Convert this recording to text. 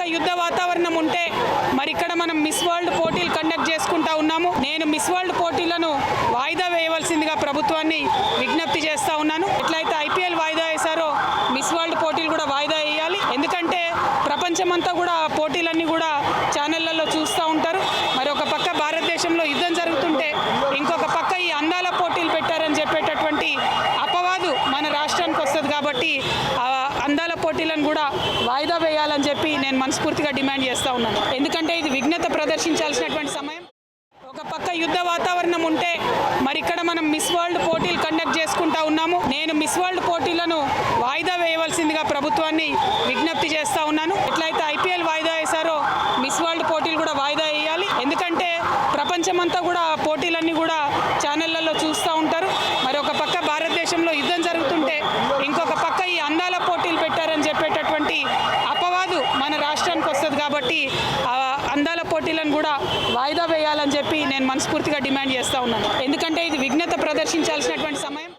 పక్క యుద్ధ వాతావరణం ఉంటే మరి ఇక్కడ మనం మిస్ వరల్డ్ పోటీలు కండక్ట్ చేసుకుంటా ఉన్నాము. నేను మిస్ వరల్డ్ పోటీలను వాయిదా వేయవలసిందిగా ప్రభుత్వాన్ని విజ్ఞప్తి చేస్తా ఉన్నాను. ఎట్లయితే ఐపీఎల్ వాయిదా వేశారో మిస్ వరల్డ్ పోటీలు కూడా వాయిదా వేయాలి. ఎందుకంటే ప్రపంచమంతా కూడా పోటీలన్నీ కూడా ఛానళ్ళలో చూస్తూ ఉంటారు. మరి ఒక పక్క భారతదేశంలో యుద్ధం జరుగుతుంటే ఇంకొక పక్క ఈ అందాల పోటీలు పెట్టారని చెప్పేటటువంటి అపవాదు మన రాష్ట్రానికి వస్తుంది కాబట్టి ఆ పోటీలను కూడా వాయిదా వేయాలని చెప్పి నేను మనస్ఫూర్తిగా డిమాండ్ చేస్తూ ఉన్నాను. ఎందుకంటే ఇది విఘ్నత ప్రదర్శించాల్సినటువంటి సమయం. ఒక పక్క యుద్ధ వాతావరణం ఉంటే మరి ఇక్కడ మనం మిస్ వరల్డ్ పోటీలు కండక్ట్ చేసుకుంటా ఉన్నాము. నేను మిస్ వరల్డ్ పోటీలను వాయిదా వేయవలసిందిగా ప్రభుత్వాన్ని విజ్ఞప్తి చేస్తూ ఉన్నాను. ఎట్లయితే ఐపీఎల్ వాయిదా వేశారో మిస్ వరల్డ్ పోటీలు కూడా వాయిదా వేయాలి. ఎందుకంటే ప్రపంచమంతా కూడా పోటీలన్నీ కూడా ఛానళ్ళలో చూస్తూ ఉంటారు మరి ఒక పక్క భారతదేశంలో యుద్ధం జరుగుతుంటే ఇంకొక పక్క ఈ అందాల పోటీలు పెట్టారని చెప్పేటటువంటి అపవాదు మన రాష్ట్రానికి వస్తుంది కాబట్టి అందాల పోటీలను కూడా వాయిదా వేయాలని చెప్పి నేను మనస్ఫూర్తిగా డిమాండ్ చేస్తూ ఉన్నాను. ఎందుకంటే ఇది విఘ్నత ప్రదర్శించాల్సినటువంటి సమయం.